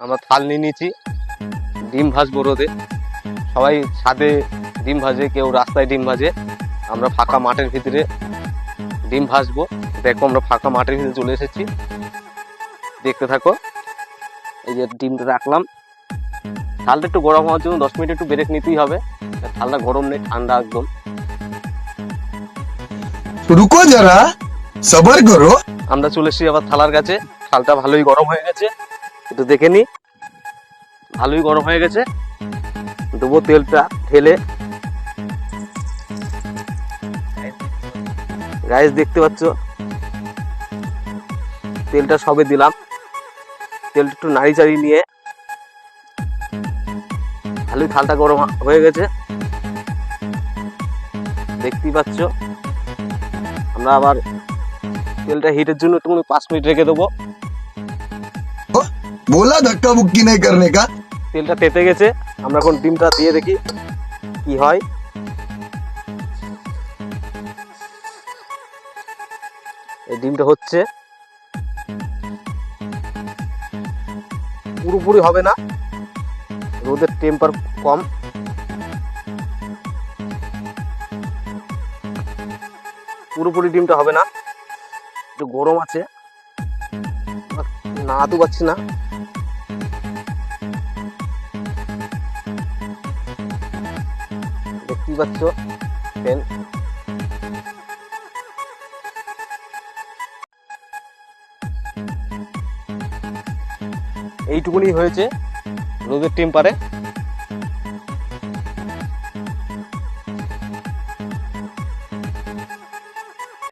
আমরা থাল নিয়ে নিয়েছি। ডিম ভাজবো রোদে। সবাই ছাদে ডিম ভাজে কেউ রাস্তায় ডিম ভাজে। আমরা ফাঁকা মাঠের ভিতরে ডিম ভাজবো। দেখো আমরা ফাঁকা মাঠের ভিতরে চলে এসেছি। দেখতে থাকো। এই যে ডিমটা রাখলাম। থালটা একটু গরম হওয়ার জন্য দশ মিনিট একটু ব্রেক নিতেই হবে। থালটা গরম নেই ঠান্ডা একদম। রুকো যারা সবার করো। আমরা চলে এসেছি আবার থালার কাছে। থালটা ভালোই গরম হয়ে গেছে। একটু দেখে নি। ভালোই গরম হয়ে গেছে। দেবো তেলটা ঠেলে গাইস দেখতে পাচ্ছ? তেলটা সবে দিলাম। তেলটা একটু নাড়ি চাড়িয়ে নিয়ে। ভালোই থালটা গরম হয়ে গেছে। দেখতেই পাচ্ছ? আমরা আবার তেলটা হিটের জন্য একটু পাঁচ মিনিট রেখে দেবো। बोला धक्का मुक्की नहीं करने का তেলটা তেতে গেছে আমরা এখন ডিমটা দিয়ে দেখি কি হয় এই ডিমটা হচ্ছে পুরোপুরি হবে না রোদের টেম্পার কম পুরোপুরি ডিমটা হবে না একটু গরম আছে না তো পাচ্ছি না পাচ্ছ পেন এইটুকুনি হয়েছে রোদের টেম্পারে